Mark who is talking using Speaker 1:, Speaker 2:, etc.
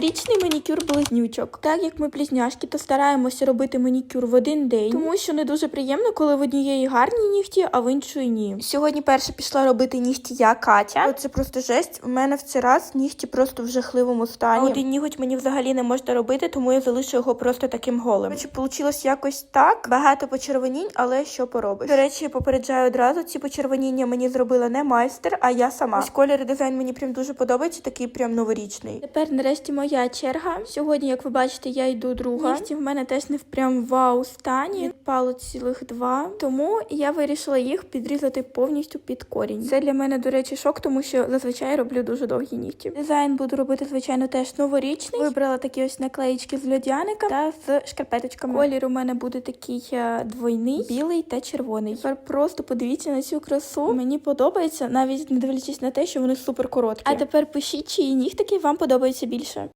Speaker 1: новорічний манікюр близнючок. Так як ми близняшки, то стараємося робити манікюр в один день, тому що не дуже приємно, коли в однієї гарні нігті, а в іншої ні. Сьогодні перше пішла робити нігті я Катя. Це просто жесть. У мене в цей раз нігті просто в жахливому стані. А один ніготь мені взагалі не можна робити, тому я залишу його просто таким голим. Короче, получилось якось так. Багато почервонінь, але що поробиш. До речі, попереджаю одразу. Ці почервоніння мені зробила не майстер, а я сама. Ось колір і дизайн мені прям дуже подобається, такий прям новорічний. Тепер нарешті моя черга. Сьогодні, як ви бачите, я йду друга. Нігті в мене теж не в прям вау стані. Відпало цілих два. Тому я вирішила їх підрізати повністю під корінь. Це для мене, до речі, шок, тому що зазвичай роблю дуже довгі нігті. Дизайн буду робити, звичайно, теж новорічний. Вибрала такі ось наклеїчки з льодяника та з шкарпеточками. Колір у мене буде такий е, двойний, білий та червоний. Тепер просто подивіться на цю красу. Мені подобається, навіть не дивлячись на те, що вони супер короткі. А тепер пишіть, чиї нігтики вам подобаються більше.